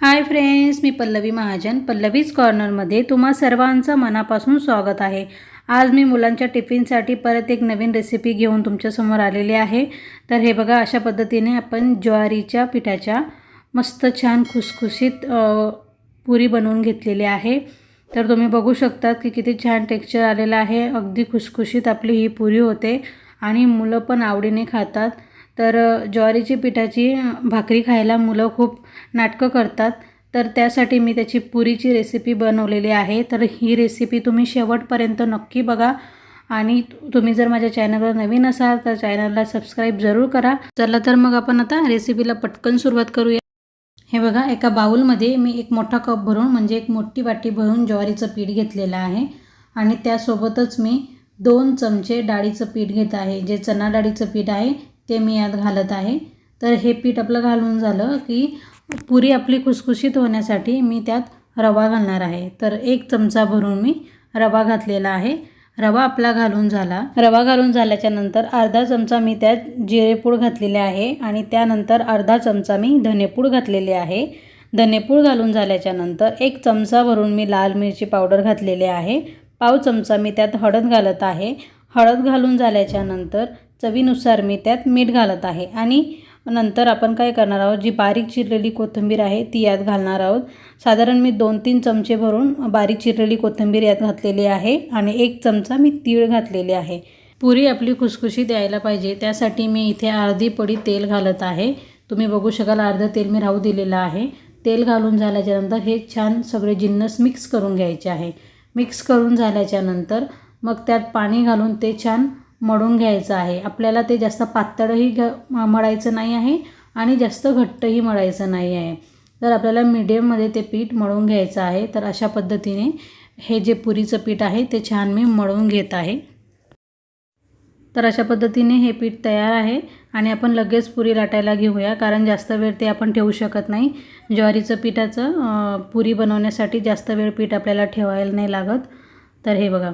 हाय friends मी पल्लवी महाजन. पल्लवीज कॉर्नरमध्ये तुम्हा सर्वांचं मनापासून स्वागत आहे. आज मी मुलांच्या टिफिनसाठी परत एक नवीन रेसिपी घेऊन तुमच्यासमोर आलेली आहे. तर हे बघा अशा पद्धतीने आपण ज्वारीच्या पिठाच्या मस्त छान खुसखुशीत पुरी बनवून घेतलेली आहे. तर तुम्ही बघू शकता की किती छान टेक्स्चर आलेलं आहे. अगदी खुसखुशीत आपली ही पुरी होते आणि मुलं पण आवडीने खातात. तर ज्वारीची पिठाची भाकरी खायला मुलं खूप नाटकं करतात. तर त्यासाठी मी त्याची पुरीची रेसिपी बनवलेली आहे. तर ही रेसिपी तुम्ही शेवटपर्यंत नक्की बघा. आणि तुम्ही जर माझ्या चॅनलवर नवीन असाल तर चॅनलला सबस्क्राईब जरूर करा. चला तर मग आपण आता रेसिपीला पटकन सुरुवात करूया. हे बघा एका बाउलमध्ये मी एक मोठा कप भरून म्हणजे एक मोठी वाटी भरून ज्वारीचं पीठ घेतलेलं आहे. आणि त्यासोबतच मी दोन चमचे डाळीचं पीठ घेत आहे जे चणाडाळीचं पीठ आहे. ते मी यात घालत आहे. तर हे पीठ आपलं घालून झालं की पुरी आपली खुसखुशीत होण्यासाठी मी त्यात रवा घालणार आहे. तर एक चमचा भरून मी रवा घातलेला आहे. रवा आपला घालून झाला. रवा घालून झाल्याच्यानंतर अर्धा चमचा मी त्यात जिरेपूड घातलेले आहे आणि त्यानंतर अर्धा चमचा मी धनेपूड घातलेले आहे. धनेपूड घालून झाल्याच्यानंतर एक चमचा भरून मी लाल मिरची पावडर घातलेली आहे. पाव चमचा मी त्यात हळद घालत आहे. हळद घालून झाल्याच्यानंतर चवीनुसार मी त्यात मीठ घालत आहे. आणि नंतर आपण काय करणार आहोत? जी बारीक चिरलेली कोथिंबीर आहे ती यात घालणार आहोत. साधारण मी दोन तीन चमचे भरून बारीक चिरलेली कोथिंबीर यात घातलेली आहे आणि एक चमचा मी तीळ घातलेले आहे. पुरी आपली खुसखुशी द्यायला पाहिजे. त्यासाठी मी इथे अर्धी पडी तेल घालत आहे. तुम्ही बघू शकाल अर्धं तेल मी राहू दिलेलं आहे. तेल घालून झाल्याच्यानंतर हे छान सगळे जिन्नस मिक्स करून घ्यायचे आहे. मिक्स करून झाल्याच्यानंतर मग त्यात पाणी घालून ते छान मळून घ्यायचं आहे. आपल्याला ते जास्त पातळही घ मळायचं नाही आहे आणि जास्त घट्टही मळायचं नाही आहे. तर आपल्याला मीडियममध्ये ते पीठ मळून घ्यायचं आहे तर अशा पद्धतीने हे जे पुरीचं पीठ आहे ते छान मी मळून घेत आहे. तर अशा पद्धतीने हे पीठ तयार आहे आणि आपण लगेच पुरी लाटायला घेऊया कारण जास्त वेळ ते आपण ठेवू शकत नाही. ज्वारीचं पिठाचं पुरी बनवण्यासाठी जास्त वेळ पीठ आपल्याला ठेवायला नाही लागत. तर हे बघा.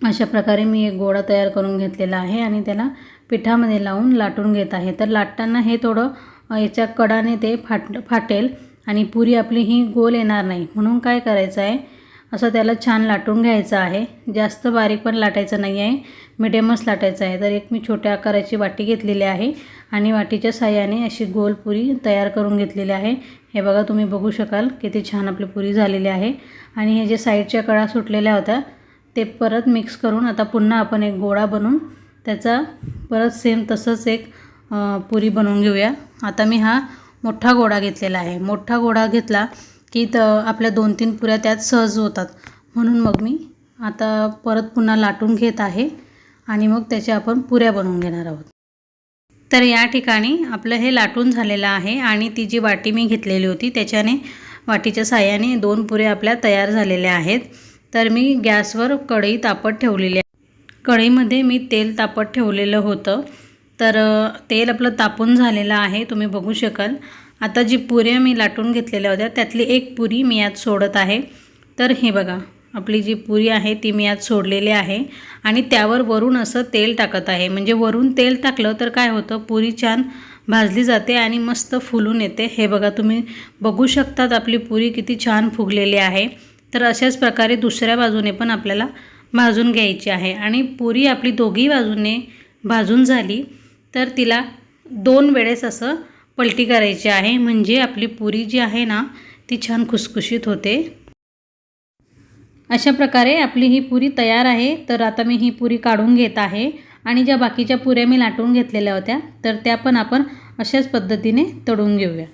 अशा प्रकारे मी एक गोळा तयार करून घेतलेला आहे आणि त्याला पिठामध्ये लावून लाटून घेत आहे. तर लाटताना हे थोडं याच्या कडाने ते फाट फाटेल आणि पुरी आपली ही गोल येणार नाही. म्हणून काय करायचं आहे असं त्याला छान लाटून घ्यायचं आहे. जास्त बारीक पण लाटायचं नाही आहे. मिडियमच लाटायचं आहे. तर एक मी छोट्या आकाराची वाटी घेतलेली आहे आणि वाटीच्या साह्याने अशी गोल पुरी तयार करून घेतलेली आहे. हे बघा तुम्ही बघू शकाल किती छान आपली पुरी झालेली आहे. आणि हे जे साईडच्या कळा सुटलेल्या होत्या ते परत मिक्स करून आता पुन्हा आपण एक गोळा बनवून त्याचा परत सेम तसंच एक पुरी बनवून घेऊया. आता मी हा मोठा गोळा घेतलेला आहे. मोठा गोळा घेतला की त आपल्या दोन तीन पुऱ्या त्यात सहज होतात. म्हणून मग मी आता परत पुन्हा लाटून घेत आहे आणि मग त्याच्या आपण पुऱ्या बनवून घेणार आहोत. तर या ठिकाणी आपलं हे लाटून झालेलं आहे आणि ती जी वाटी मी घेतलेली होती त्याच्याने वाटीच्या साह्याने दोन पुऱ्या आपल्या तयार झालेल्या आहेत. तर मी गॅसवर कढई तापत ठेवलेली आहे. कढईमध्ये मी तेल तापत ठेवलेलं होतं. तर तेल आपलं तापून झालेलं आहे तुम्ही बघू शकाल. आता जी पुऱ्या मी लाटून घेतलेल्या होत्या त्यातली एक पुरी मी यात सोडत आहे. तर हे बघा आपली जी पुरी आहे ती मी यात सोडलेली आहे आणि त्यावर वरून असं तेल टाकत आहे. म्हणजे वरून तेल टाकलं तर काय होतं पुरी छान भाजली जाते आणि मस्त फुलून येते. हे बघा तुम्ही बघू शकतात आपली पुरी किती छान फुगलेली आहे. तर अशाच प्रकारे दुसऱ्या बाजूने पण आपल्याला भाजून घ्यायची आहे. आणि पुरी आपली दोघी बाजूने भाजून झाली तर तिला दोन वेळेस असं पलटी करायची आहे. म्हणजे आपली पुरी जी आहे ना ती छान खुसखुशीत होते. अशा प्रकारे आपली ही पुरी तयार आहे. तर आता मी ही पुरी काढून घेत आहे. आणि ज्या बाकीच्या पुऱ्या मी लाटून घेतलेल्या होत्या तर त्या पण आपण अशाच पद्धतीने तळून घेऊया.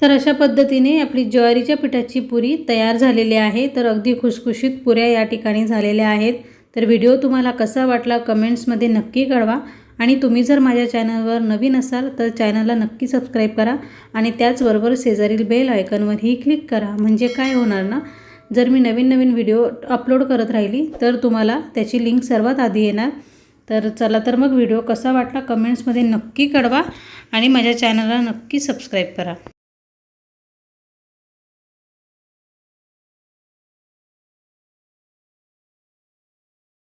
तर अशा पद्धतीने आपली ज्वारीच्या पिठाची पुरी तयार झालेली आहे. तर अगदी खुसखुशीत पुऱ्या या ठिकाणी झालेल्या आहेत. तर व्हिडिओ तुम्हाला कसा वाटला कमेंट्समध्ये नक्की कळवा. आणि तुम्ही जर माझ्या चॅनलवर नवीन असाल तर चॅनलला नक्की सबस्क्राईब करा. आणि त्याचबरोबर शेजारील बेल आयकनवरही क्लिक करा. म्हणजे काय होणार ना? जर मी नवीन नवीन व्हिडिओ अपलोड करत राहिली तर तुम्हाला त्याची लिंक सर्वात आधी येणार. तर चला तर मग व्हिडिओ कसा वाटला कमेंट्समध्ये नक्की कळवा. आणि माझ्या चॅनलला नक्की सबस्क्राईब करा.